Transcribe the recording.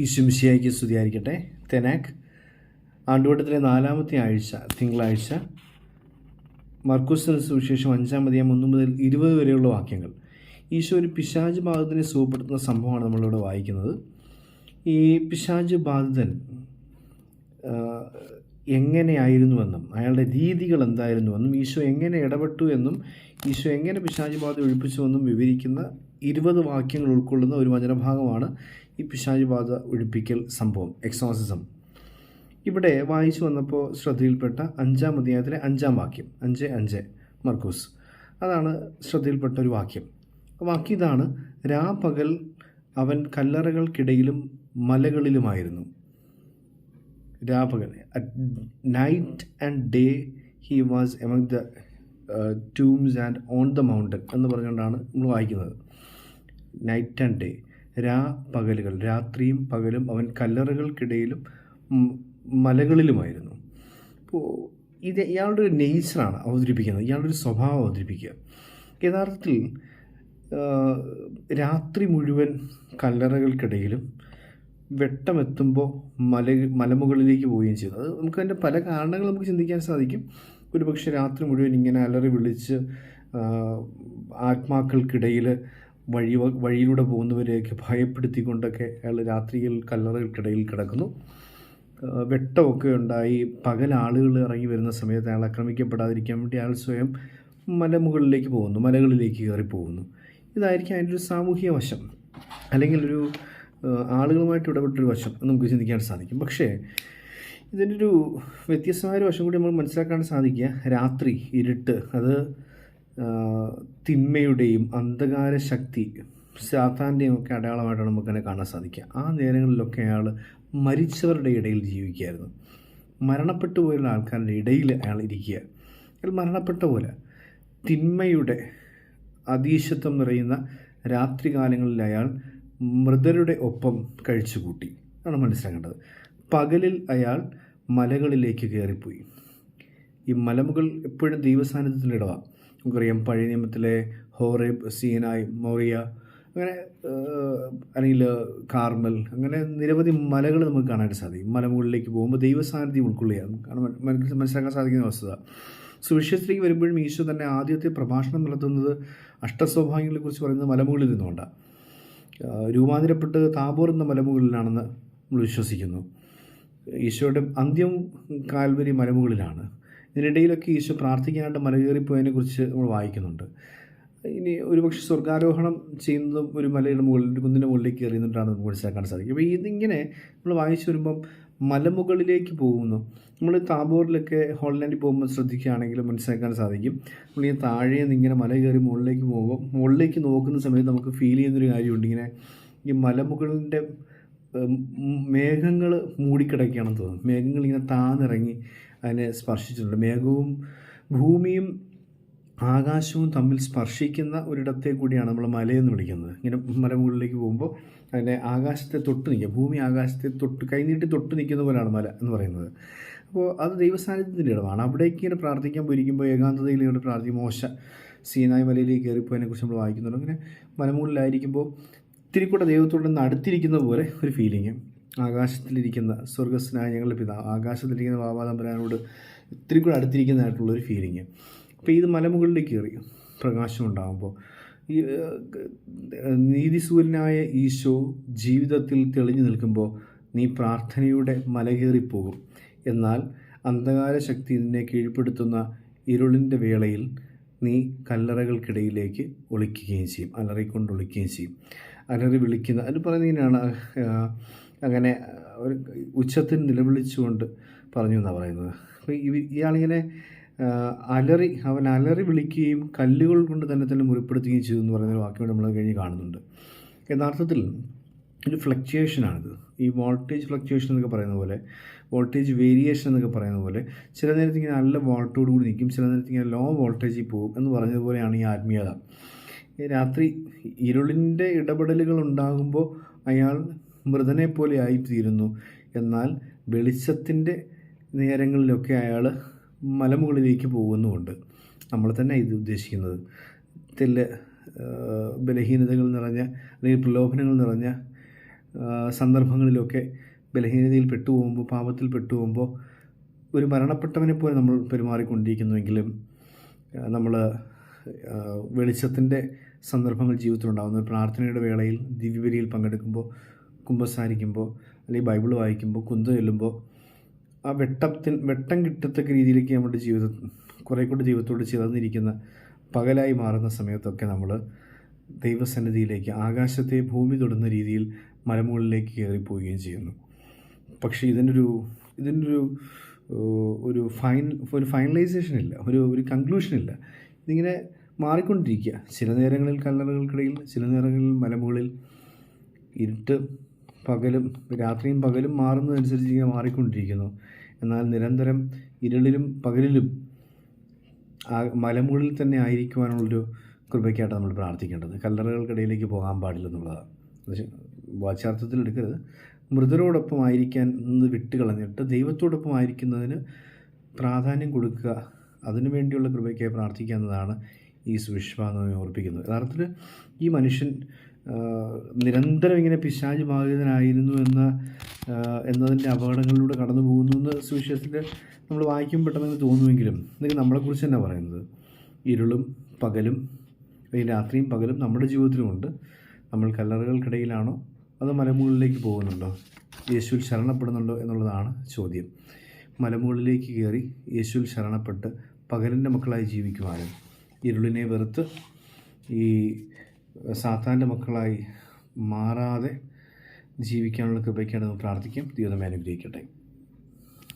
ഈശുമിശിയായിക്ക് സ്തുതിയായിരിക്കട്ടെ. തെനാക്ക് ആണ്ടുവട്ടത്തിലെ നാലാമത്തെ ആഴ്ച തിങ്കളാഴ്ച മർക്കൂസിന് സുവിശേഷം അഞ്ചാം അധികം ഒന്ന് മുതൽ ഇരുപത് വരെയുള്ള വാക്യങ്ങൾ. ഈശോ ഒരു പിശാജ് ബാധിതനെ സുഖപ്പെടുത്തുന്ന സംഭവമാണ് നമ്മളിവിടെ വായിക്കുന്നത്. ഈ പിശാജ് ബാധിതൻ എങ്ങനെയായിരുന്നുവെന്നും അയാളുടെ രീതികൾ എന്തായിരുന്നുവെന്നും ഈശോ എങ്ങനെ ഇടപെട്ടു എന്നും ഈശോ എങ്ങനെ പിശാജ് ബാധ ഒഴിപ്പിച്ചുവെന്നും വിവരിക്കുന്ന ഇരുപത് വാക്യങ്ങൾ ഉൾക്കൊള്ളുന്ന ഒരു വചനഭാഗമാണ് ഈ പിശാചുബാധ ഒഴിപ്പിക്കൽ സംഭവം എക്സോസിസം. ഇവിടെ വായിച്ചു വന്നപ്പോൾ ശ്രദ്ധയിൽപ്പെട്ട അഞ്ചാം അധ്യായത്തിലെ അഞ്ചാം വാക്യം അഞ്ച് അഞ്ച് മർക്കൂസ്. അതാണ് ശ്രദ്ധയിൽപ്പെട്ട ഒരു വാക്യം. വാക്യം ഇതാണ് രാപകൽ അവൻ കല്ലറകൾക്കിടയിലും മലകളിലുമായിരുന്നു. രാപകൽ night and day he was among the tombs and on the mountain എന്ന് പറഞ്ഞുകൊണ്ടാണ് നമ്മൾ വായിക്കുന്നത്. നൈറ്റ് ആൻഡ് ഡേ രാ പകലുകൾ രാത്രിയും പകലും അവൻ കല്ലറകൾക്കിടയിലും മലകളിലുമായിരുന്നു. അപ്പോൾ ഇത് ഇയാളുടെ ഒരു നേച്ചറാണ് അവതരിപ്പിക്കുന്നത്. ഇയാളുടെ ഒരു സ്വഭാവം അവതരിപ്പിക്കുക. യഥാർത്ഥത്തിൽ രാത്രി മുഴുവൻ കല്ലറകൾക്കിടയിലും വെട്ടമെത്തുമ്പോൾ മല മലമുകളിലേക്ക് പോവുകയും ചെയ്തു. അത് നമുക്ക് അതിന്റെ പല കാരണങ്ങൾ നമുക്ക് ചിന്തിക്കാൻ സാധിക്കും. ഒരു പക്ഷേ രാത്രി മുഴുവൻ ഇങ്ങനെ അലറി വിളിച്ച് ആത്മാക്കൾക്കിടയിൽ വഴി വഴിയിലൂടെ പോകുന്നവരെയൊക്കെ ഭയപ്പെടുത്തിക്കൊണ്ടൊക്കെ അയാൾ രാത്രിയിൽ കല്ലറകൾക്കിടയിൽ കിടക്കുന്നു. വെട്ടമൊക്കെ ഉണ്ടായി. പകൽ ആളുകൾ ഇറങ്ങി വരുന്ന സമയത്ത് അയാൾ ആക്രമിക്കപ്പെടാതിരിക്കാൻ വേണ്ടി അയാൾ സ്വയം മലമുകളിലേക്ക് പോകുന്നു. മലകളിലേക്ക് കയറി പോകുന്നു ഇതായിരിക്കും അതിന്റെ ഒരു സാമൂഹിക വശം. അല്ലെങ്കിൽ ഒരു ആളുകളുമായിട്ട് ഇടപെട്ടൊരു വശം നമുക്ക് ചിന്തിക്കാൻ സാധിക്കും. പക്ഷേ ഇതിന്റെ ഒരു വ്യത്യസ്തമായൊരു വശം കൂടി നമ്മൾ മനസ്സിലാക്കാൻ സാധിക്കുക. രാത്രി ഇരുട്ട് അത് തിന്മയുടെയും അന്ധകാര ശക്തി സാത്താന്റെയും ഒക്കെ അടയാളമായിട്ടാണ് നമുക്കതിനെ കാണാൻ സാധിക്കുക. ആ നേരങ്ങളിലൊക്കെ അയാൾ മരിച്ചവരുടെ ഇടയിൽ ജീവിക്കുകയായിരുന്നു. മരണപ്പെട്ടു പോയുള്ള ആൾക്കാരുടെ ഇടയിൽ അയാൾ ഇരിക്കുക. അയാൾ മരണപ്പെട്ട പോലെ തിന്മയുടെ അതീശത്വം നിറയുന്ന രാത്രികാലങ്ങളിൽ അയാൾ മൃതരുടെ ഒപ്പം കഴിച്ചുകൂട്ടി. അതാണ് മനസ്സിലാക്കേണ്ടത്. പകലിൽ അയാൾ മലകളിലേക്ക് കയറിപ്പോയി. ഈ മലമുകൾ എപ്പോഴും ദൈവസാന്നിധ്യത്തിന്റെ ഇടവാണ്. നമുക്കറിയാം പഴയ നിയമത്തിലെ ഹോറേബ് സീനായ് മോറിയ അങ്ങനെ അല്ലെങ്കിൽ കാർമൽ അങ്ങനെ നിരവധി മലകൾ നമുക്ക് കാണാനായിട്ട് സാധിക്കും. മലമുകളിലേക്ക് പോകുമ്പോൾ ദൈവസാന്നിധ്യം ഉൾക്കൊള്ളുകയാണ്. മനസ്സി- മനസ്സിലാക്കാൻ സാധിക്കുന്ന വസ്തുത. സുവിശേഷത്തിലേക്ക് വരുമ്പോഴും ഈശോ തന്നെ ആദ്യത്തെ പ്രഭാഷണം നടത്തുന്നത് അഷ്ടസ്വഭാവങ്ങളെക്കുറിച്ച് പറയുന്നത് മലമുകളിൽ നിന്നുകൊണ്ടാണ്. രൂപാന്തരപ്പെട്ട് താബോർ എന്ന മലമുകളിലാണെന്ന് നമ്മൾ വിശ്വസിക്കുന്നു. ഈശോയുടെ അന്ത്യം കാൽവരി മലമുകളിലാണ്. ഇതിനിടയിലൊക്കെ ഈശോ പ്രാർത്ഥിക്കാനായിട്ട് മലകയറിപ്പോയതിനെക്കുറിച്ച് നമ്മൾ വായിക്കുന്നുണ്ട്. ഇനി ഒരുപക്ഷെ സ്വർഗാരോഹണം ചെയ്യുന്നതും ഒരു മലയുടെ മുകളിൽ കുന്നിന്റെ മുകളിലേക്ക് എറിയുന്നിട്ടാണ് നമുക്ക് മനസ്സിലാക്കാൻ സാധിക്കും. അപ്പോൾ ഇതിങ്ങനെ നമ്മൾ വായിച്ചു വരുമ്പം മലമുകളിലേക്ക് പോകുന്നു. നമ്മൾ താബോറിലൊക്കെ ഹോൾലാൻഡിൽ പോകുമ്പോൾ ശ്രദ്ധിക്കുകയാണെങ്കിൽ മനസ്സിലാക്കാൻ സാധിക്കും. നമ്മൾ ഈ താഴെ നിന്ന് ഇങ്ങനെ മല കയറി മുകളിലേക്ക് പോകുമ്പോൾ മുകളിലേക്ക് നോക്കുന്ന സമയത്ത് നമുക്ക് ഫീൽ ചെയ്യുന്നൊരു കാര്യമുണ്ട്. ഇങ്ങനെ ഈ മലമുകളിന്റെ മേഘങ്ങൾ മൂടിക്കിടക്കുകയാണെന്ന് തോന്നുന്നു. മേഘങ്ങൾ ഇങ്ങനെ താന്നിറങ്ങി അതിനെ സ്പർശിച്ചിട്ടുണ്ട്. മേഘവും ഭൂമിയും ആകാശവും തമ്മിൽ സ്പർശിക്കുന്ന ഒരിടത്തെ കൂടിയാണ് നമ്മൾ മലയെന്ന് വിളിക്കുന്നത്. ഇങ്ങനെ മലമുകളിലേക്ക് പോകുമ്പോൾ അതിനെ ആകാശത്തെ തൊട്ട് നിൽക്കുക. ഭൂമി ആകാശത്തെ തൊട്ട് കൈനീട്ടി തൊട്ട് നിൽക്കുന്ന പോലെയാണ് മല എന്ന് പറയുന്നത്. അപ്പോൾ അത് ദൈവസാന്നിധ്യത്തിന്റെ ഇടമാണ്. അവിടേക്ക് ഇങ്ങനെ പ്രാർത്ഥിക്കാൻ പോയിരിക്കുമ്പോൾ ഏകാന്തതയിൽ ഇവിടെ പ്രാർത്ഥിക്കും. മോശ സീനായ് മലയിലേക്ക് കയറിപ്പോയതിനെക്കുറിച്ച് നമ്മൾ വായിക്കുന്നുണ്ട്. അങ്ങനെ മലമുകളിലായിരിക്കുമ്പോൾ ഇത്തിരി കൂടെ ദൈവത്തോട് നിന്ന് അടുത്തിരിക്കുന്ന പോലെ ഒരു ഫീലിങ് ആകാശത്തിലിരിക്കുന്ന സ്വർഗസ്നായ ഞങ്ങളുടെ പിതാവ് ആകാശത്തിലിരിക്കുന്ന ബാബാതമ്പരാനോട് ഇത്തിരി കൂടെ അടുത്തിരിക്കുന്നതായിട്ടുള്ളൊരു ഫീലിങ് അപ്പോൾ ഇത് മലമുകളിലേക്ക് കയറി പ്രകാശം ഉണ്ടാകുമ്പോൾ ഈ നീതിസൂര്യനായ ഈശോ ജീവിതത്തിൽ തെളിഞ്ഞു നിൽക്കുമ്പോൾ നീ പ്രാർത്ഥനയുടെ മലകേറിപ്പോകും എന്നാൽ അന്ധകാര ശക്തി നിന്നെ കീഴ്പ്പെടുത്തുന്ന ഇരുളിന്റെ വേളയിൽ നീ കല്ലറകൾക്കിടയിലേക്ക് ഒളിക്കുകയും ചെയ്യും അലറിക്കൊണ്ട് ഒളിക്കുകയും ചെയ്യും. അലറി വിളിക്കുന്ന അത് പറയുന്നതിനാണ് അങ്ങനെ ഒരു ഉച്ചത്തിൽ നിലവിളിച്ചുകൊണ്ട് പറഞ്ഞു എന്നാണ് പറയുന്നത് അപ്പോൾ ഇയാളിങ്ങനെ അലറി അവൻ അലറി വിളിക്കുകയും കല്ലുകൾ കൊണ്ട് തന്നെ തന്നെ മുറിപ്പെടുത്തുകയും ചെയ്തു എന്ന് പറയുന്ന വാക്യം നമ്മൾ കഴിഞ്ഞ് കാണുന്നുണ്ട്. യഥാർത്ഥത്തിൽ ഒരു ഫ്ലക്ച്വേഷനാണിത് ഈ വോൾട്ടേജ് ഫ്ലക്ച്വേഷൻ എന്നൊക്കെ പറയുന്ന പോലെ വോൾട്ടേജ് വേരിയേഷൻ എന്നൊക്കെ പറയുന്ന പോലെ ചില നേരത്ത് ഇങ്ങനെ നല്ല വോൾട്ടോട് കൂടി നിൽക്കും ചില നേരത്ത് ഇങ്ങനെ ലോ വോൾട്ടേജിൽ പോകും എന്ന് പറഞ്ഞതുപോലെയാണ് ഈ ആത്മീയത. രാത്രി ഇരുളിന്റെ ഇടപെടലുകൾ ഉണ്ടാകുമ്പോൾ അയാൾ മൃതനെ പോലെ ആയിത്തീരുന്നു. എന്നാൽ വെളിച്ചത്തിന്റെ നേരങ്ങളിലൊക്കെ അയാൾ മലമുകളിലേക്ക് പോകുന്നുമുണ്ട്. നമ്മൾ തന്നെ ഇത് ഉദ്ദേശിക്കുന്നത്. തെല്ല് ബലഹീനതകൾ നിറഞ്ഞ അല്ലെങ്കിൽ പ്രലോഭനങ്ങൾ നിറഞ്ഞ സന്ദർഭങ്ങളിലൊക്കെ ബലഹീനതയിൽ പെട്ടുപോകുമ്പോൾ പാപത്തിൽ പെട്ടുപോകുമ്പോൾ ഒരു മരണപ്പെട്ടവനെ പോലെ നമ്മൾ പെരുമാറിക്കൊണ്ടിരിക്കുന്നുവെങ്കിലും നമ്മൾ വെളിച്ചത്തിന്റെ സന്ദർഭങ്ങൾ ജീവിതത്തിലുണ്ടാകുന്നത് പ്രാർത്ഥനയുടെ വേളയിൽ ദിവ്യബലിയിൽ പങ്കെടുക്കുമ്പോൾ കുമ്പസാരിക്കുമ്പോൾ അല്ലെങ്കിൽ ബൈബിൾ വായിക്കുമ്പോൾ കുന്ത ചെല്ലുമ്പോൾ ആ വെട്ടത്തിൽ വെട്ടം കിട്ടത്തക്ക രീതിയിലേക്ക് നമ്മുടെ ജീവിതം കുറേ കൂടി ജീവിതത്തോട് ചേർന്നിരിക്കുന്ന പകലായി മാറുന്ന സമയത്തൊക്കെ നമ്മൾ ദൈവസന്നിധിയിലേക്ക് ആകാശത്തെ ഭൂമി തൊടുന്ന രീതിയിൽ മരമുകളിലേക്ക് കയറിപ്പോവുകയും ചെയ്യുന്നു. പക്ഷേ ഇതിനൊരു ഇതിനൊരു ഒരു ഫൈൻ ഒരു ഫൈനലൈസേഷൻ ഇല്ല ഒരു ഒരു കൺക്ലൂഷൻ ഇല്ല. ഇതിങ്ങനെ മാറിക്കൊണ്ടിരിക്കുക. ചില നേരങ്ങളിൽ കല്ലറകൾക്കിടയിൽ ചില നേരങ്ങളിൽ മലമുകളിൽ ഇരുട്ട് പകലും രാത്രിയും പകലും മാറുന്നതനുസരിച്ച് ഇങ്ങനെ മാറിക്കൊണ്ടിരിക്കുന്നു. എന്നാൽ നിരന്തരം ഇരുളിലും പകലിലും ആ മലമുകളിൽ തന്നെ ആയിരിക്കുവാനുള്ളൊരു കൃപയ്ക്കായിട്ട് നമ്മൾ പ്രാർത്ഥിക്കേണ്ടത്. കല്ലറകൾക്കിടയിലേക്ക് പോകാൻ പാടില്ലെന്നുള്ളതാണ്. വാച്യാർത്ഥത്തിൽ എടുക്കരുത്. മൃതരോടൊപ്പം ആയിരിക്കാൻ നിന്ന് വിട്ടുകളഞ്ഞിട്ട് ദൈവത്തോടൊപ്പം ആയിരിക്കുന്നതിന് പ്രാധാന്യം കൊടുക്കുക അതിനു വേണ്ടിയുള്ള കൃപയ്ക്കായി പ്രാർത്ഥിക്കുക എന്നതാണ് ഈ സുവിശ്വാസം ഓർപ്പിക്കുന്നത്. യഥാർത്ഥത്തിൽ ഈ മനുഷ്യൻ നിരന്തരം ഇങ്ങനെ പിശാച് ബാധിതനായിരുന്നു എന്ന എന്നതിന്റെ അപകടങ്ങളിലൂടെ കടന്നു പോകുന്നു എന്ന് സുവിശേഷത്തിൽ നമ്മൾ വായിക്കും പെട്ടെന്ന് തോന്നുമെങ്കിലും ഇതൊക്കെ നമ്മളെക്കുറിച്ച് തന്നെ പറയുന്നത്. ഇരുളും പകലും രാത്രിയും പകലും നമ്മുടെ ജീവിതത്തിലുമുണ്ട്. നമ്മൾ കല്ലറകൾക്കിടയിലാണോ അതോ മലമുകളിലേക്ക് പോകുന്നുണ്ടോ? യേശുവിൽ ശരണപ്പെടുന്നുണ്ടോ എന്നുള്ളതാണ് ചോദ്യം. മലമുകളിലേക്ക് കയറി യേശുവിൽ ശരണപ്പെട്ട് പകലിന്റെ മക്കളായി ജീവിക്കുവാനും ഇരുളിനെ വെറുത്ത് ഈ സാത്താന്റെ മക്കളായി മാറാതെ ജീവിക്കാനുള്ള കൃപയ്ക്കാണ് നമ്മൾ പ്രാർത്ഥിക്കാം. ദൈവം നമ്മെ അനുഗ്രഹിക്കട്ടെ.